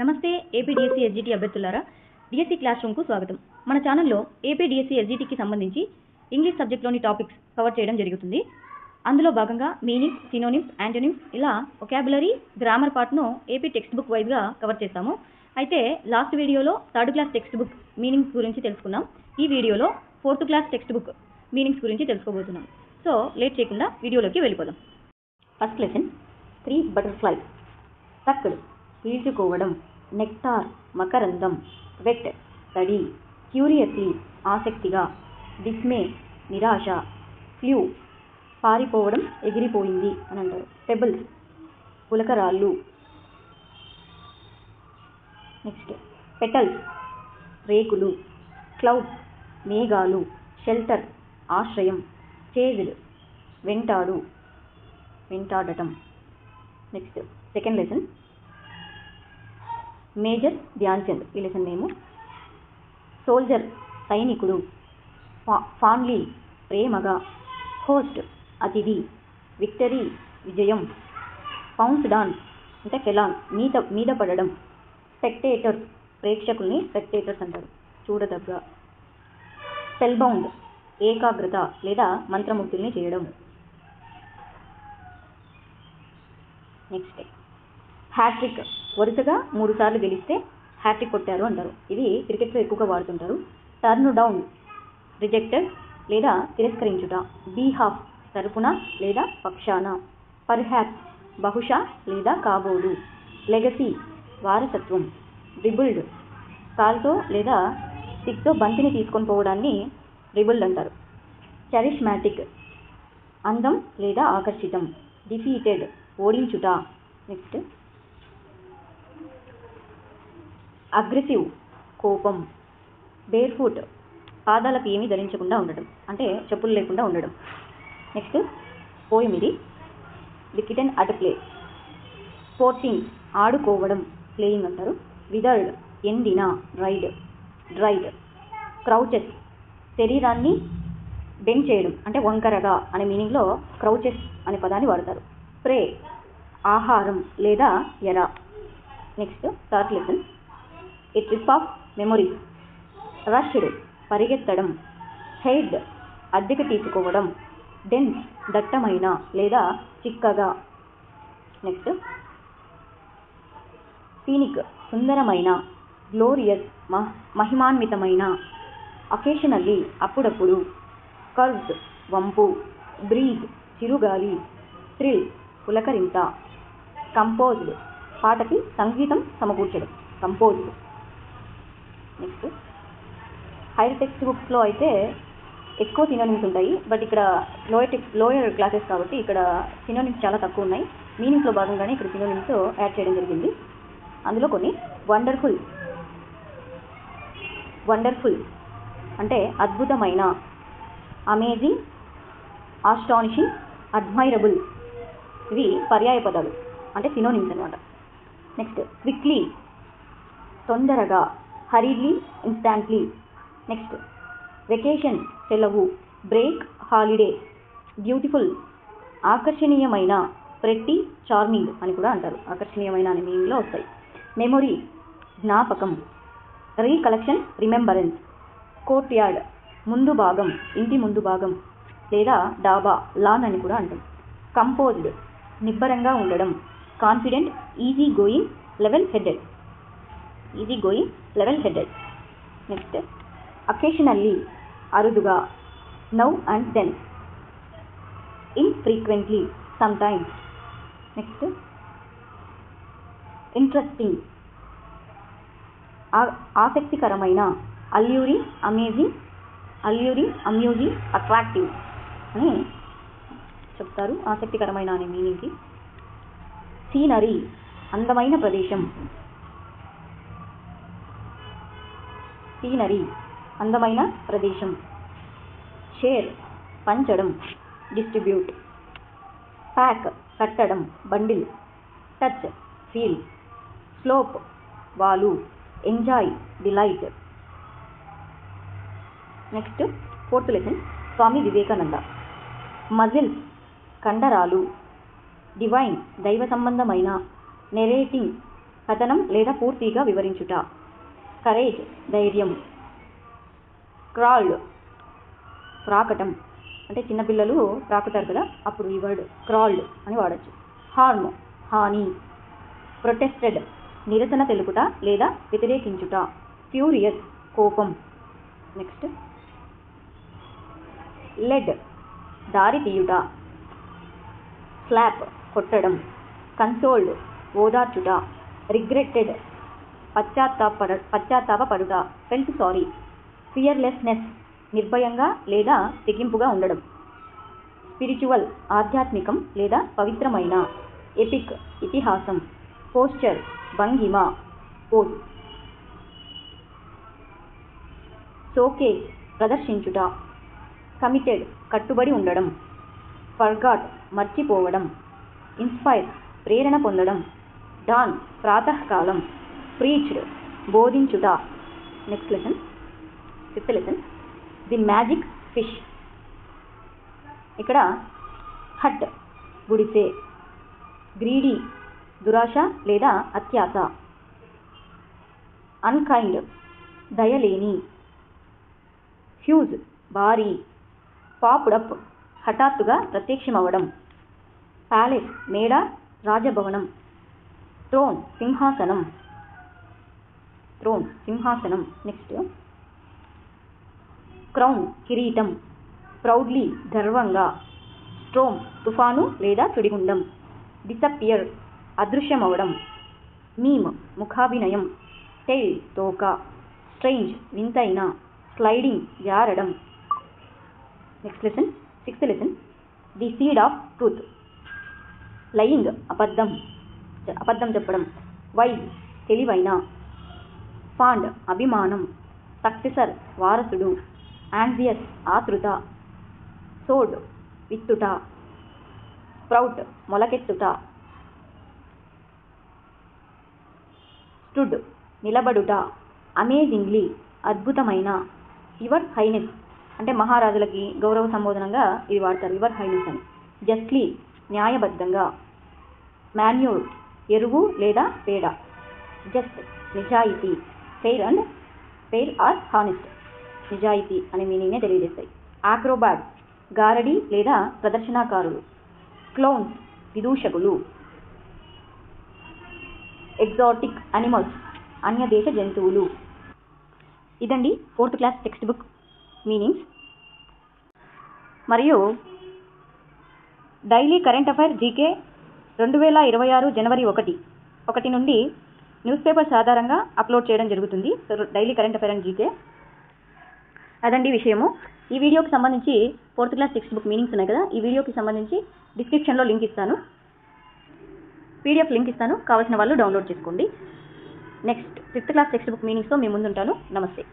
నమస్తే APDSC SGT అభ్యర్థులారా. DSC class రూమ్కు స్వాగతం. మన ఛానల్లో ఏపీడిఎస్సీ ఎస్జిటికి సంబంధించి ఇంగ్లీష్ సబ్జెక్ట్లోని టాపిక్స్ కవర్ చేయడం జరుగుతుంది. అందులో భాగంగా మీనింగ్స్ సినోనిమ్స్ యాంటోనిమ్స్ ఇలా ఒకాబులరీ గ్రామర్ పార్ట్ను ఏపీ టెక్స్ట్ బుక్ వైజ్గా కవర్ చేస్తాము. అయితే లాస్ట్ వీడియోలో third class text book meanings గురించి తెలుసుకున్నాం. ఈ వీడియోలో fourth class text book meanings గురించి తెలుసుకోబోతున్నాం. సో లేట్ చేయకుండా వీడియోలోకి వెళ్ళిపోదాం. First lesson three butterfly sucked పీల్చుకోవడం nectar మకరందం వెట్ తడి క్యూరియస్లీ ఆసక్తిగా డిస్మే నిరాశ ఫ్లూ పారిపోవడం ఎగిరిపోయింది అని అంటారు. పెబుల్స్ పులకరాళ్ళు. నెక్స్ట్ పెటల్స్ రేకులు క్లౌడ్ మేఘాలు షెల్టర్ ఆశ్రయం చేజ్డ్ వెంటాడు వెంటాడటం. Next second lesson major Dhyan Chand ఈ లెసన్ నేము సోల్జర్ సైనికుడు ఫా ఫాన్లీ ప్రేమగా హోస్ట్ అతిథి విక్టరీ విజయం పౌన్స్ డాన్ అంటే కెలాన్ మీద మీద పడడం స్పెక్టేటర్స్ ప్రేక్షకుల్ని స్పెక్టేటర్స్ అంటారు. చూడదగ్గ స్పెల్బౌండ్ ఏకాగ్రత లేదా మంత్రముగ్ధుల్ని చేయడం. నెక్స్ట్. హ్యాట్రిక్ వరుసగా మూడు సార్లు గెలిస్తే హ్యాట్రిక్ కొట్టారు అంటారు. ఇది క్రికెట్లో ఎక్కువగా వాడుతుంటారు. టర్న్ డౌన్ రిజెక్టెడ్ లేదా తిరస్కరించుట బీహాఫ్ తరపున లేదా పక్షాన పర్హాప్స్ బహుశా లేదా కాబోలు లెగసీ వారసత్వం రిబుల్డ్ కాల్తో లేదా స్టిక్తో బంతిని తీసుకొని పోవడాన్ని రిబుల్డ్ అంటారు. చరిష్మాటిక్ అందం లేదా ఆకర్షితం డిఫీటెడ్ ఓడించుట. నెక్స్ట్ అగ్రెసివ్ కోపం బేర్ ఫుట్ పాదాలకు ఏమీ ధరించకుండా ఉండడం అంటే చెప్పులు లేకుండా ఉండడం. నెక్స్ట్ పోయం ఇది the kitten at play sporting ఆడుకోవడం ప్లేయింగ్ అంటారు. విదర్డ్ ఎండిన రైడ్ డ్రైడ్ క్రౌచెస్ శరీరాన్ని బెండ్ చేయడం అంటే వంకరగా అనే మీనింగ్లో క్రౌచెస్ అనే పదాన్ని వాడతారు. ప్రే ఆహారం లేదా ఎర. Next third lesson a trip of memory rushed పరిగెత్తడం. హెడ్ అద్దెకు తీసుకోవడం. డెన్స్ దట్టమైన లేదా చిక్కగా. నెక్స్ట్ సీనిక్ సుందరమైన. గ్లోరియస్ మహిమాన్వితమైన. అకేషనల్లీ అప్పుడప్పుడు. కర్వ్డ్ వంపు. బ్రీజ్ చిరుగాలి. థ్రిల్ పులకరింత. కంపోజ్డ్ పాటకి సంగీతం సమకూర్చడం. కంపోజ్డ్ నెక్స్ట్ హైయర్ టెక్స్ట్ బుక్స్లో అయితే ఎక్కువ సినోనిమ్స్ ఉంటాయి బట్ ఇక్కడ లోయర్ టెక్స్ట్ లోయర్ క్లాసెస్ కాబట్టి ఇక్కడ సినోనిమ్స్ చాలా తక్కువ ఉన్నాయి. మీనింగ్స్లో భాగంగానే ఇక్కడ సినోనిమ్స్ యాడ్ చేయడం జరిగింది. అందులో కొన్ని వండర్ఫుల్ వండర్ఫుల్ అంటే అద్భుతమైన అమేజింగ్ ఆస్టానిషింగ్ అడ్మైరబుల్ ఇవి పర్యాయ పదాలు అంటే సినోనిమ్స్ అనమాట నెక్స్ట్ క్విక్లీ తొందరగా. హరీడ్లీ ఇన్స్టాంట్లీ నెక్స్ట్ వెకేషన్ సెలవు. బ్రేక్ హాలిడే బ్యూటిఫుల్ ఆకర్షణీయమైన ప్రెట్టి చార్మింగ్ అని కూడా అంటారు. ఆకర్షణీయమైన అనే మీనింగ్లో వస్తాయి. మెమొరీ జ్ఞాపకం. రీకలెక్షన్ రిమెంబరెన్స్ కోర్ట్ యార్డ్ ముందు భాగం ఇంటి ముందు భాగం. లేదా డాబా లాన్ అని కూడా అంటాం. కంపోజ్డ్ నిబ్బరంగా ఉండడం. Confident easy going level headed easy going level headed next occasionally అరుదుగా now and then infrequently sometimes next interesting ఆసక్తికరమైన allure amazing allure amusing attractive అని చెప్తారు ఆసక్తికరమైన అనే మీనింగ్కి సీనరీ అందమైన ప్రదేశం. సీనరీ అందమైన ప్రదేశం. షేర్ పంచడం డిస్ట్రిబ్యూట్. ప్యాక్ కట్టడం బండిల్. Touch feel. స్లోప్ వాలు. Enjoy delight. Next fourth lesson Swami Vivekananda. Muscles కండరాలు. డివైన్ దైవ సంబంధమైన నెరేటింగ్ కథనం లేదా పూర్తిగా వివరించుట. కరేజ్ ధైర్యం. క్రాల్ ప్రాకటం. అంటే చిన్నపిల్లలు ప్రాకుతారు కదా అప్పుడు ఈ వర్డ్ క్రాల్డ్ అని వాడచ్చు. హార్మ్ హాని. ప్రొటెస్టెడ్ నిరసన తెలుపుట లేదా వ్యతిరేకించుట. ఫ్యూరియస్ కోపం. నెక్స్ట్. లెడ్ దారి తీయుట. స్లాప్ కొట్టడం. కన్సోల్డ్ ఓదార్చుట. రిగ్రెట్టెడ్ పశ్చాత్తాపడ పశ్చాత్తాపపడుట. ఫెల్ట్ సారీ ఫియర్లెస్నెస్ నిర్భయంగా లేదా తెగింపుగా ఉండడం. స్పిరిచువల్ ఆధ్యాత్మికం లేదా పవిత్రమైన. ఎపిక్ ఇతిహాసం. పోస్చర్ భంగిమ. పోజ్ సోకే ప్రదర్శించుట. కమిటెడ్ కట్టుబడి ఉండడం. ఫర్గాట్ మర్చిపోవడం. ఇన్స్పైర్ ప్రేరణ పొందడం. డాన్ ప్రాతకాలం. Preached బోధించుట. Next lesson fifth lesson the magic fish ఇక్కడ హట్ గుడిసె. గ్రీడీ దురాశ లేదా అత్యాశ. అన్కైండ్ దయలేని. హ్యూజ్ భారీ. పాపుడప్ హఠాత్తుగా ప్రత్యక్షమవడం. ప్యాలెస్ మేడ రాజభవనం. ట్రోన్ సింహాసనం. త్రోన్ సింహాసనం నెక్స్ట్ క్రౌన్ కిరీటం ప్రౌడ్లీ గర్వంగా స్ట్రోమ్ తుఫాను లేదా చుడిగుండం డిసపియర్ అదృశ్యమవడం మీమ్ ముఖాభినయం టెయిల్ తోక స్ట్రేంజ్ వింతైన sliding జారడం next lesson sixth lesson the seed of truth lying అబద్ధం అబద్ధం చెప్పడం వైజ్ తెలివైన ఫాండ్ అభిమానం సక్సెసర్ వారసుడు యాంగ్జియస్ ఆతృత సోడ్ విత్తుట స్ప్రౌట్ మొలకెత్తుట స్టుడ్ నిలబడుట అమేజింగ్లీ అద్భుతమైన యువర్ హైనెస్ అంటే మహారాజులకి గౌరవ సంబోధనంగా ఇది వాడతారు యువర్ హైనెస్ అని. జస్ట్లీ న్యాయబద్ధంగా మాన్యూర్ ఎరువు లేదా పేడ. జస్ట్ నిజాయితీ. Fair and fair or honest నిజాయితీ అనే మీనింగ్నే తెలియజేస్తాయి. ఆక్రోబాట్ గారడి లేదా ప్రదర్శనాకారులు. క్లోన్స్ విదూషకులు. ఎగ్జాటిక్ అనిమల్స్ అన్యదేశ జంతువులు. ఇదండి fourth class text book meanings మరియు డైలీ కరెంట్ అఫైర్ జీకే రెండు వేల ఇరవై ఆరు జనవరి ఒకటి. ఒకటి నుండి న్యూస్ పేపర్స్ ఆధారంగా అప్లోడ్ చేయడం జరుగుతుంది. Daily current affair and GK. అదండి విషయము. ఈ వీడియోకి సంబంధించి fourth class text book meanings ఉన్నాయి కదా. ఈ వీడియోకి సంబంధించి డిస్క్రిప్షన్లో లింక్ ఇస్తాను. పీడిఎఫ్ లింక్ ఇస్తాను. కావాల్సిన వాళ్ళు డౌన్లోడ్ చేసుకోండి. Next fifth class text book మీనింగ్స్తో మీ ముందుంటాను. నమస్తే.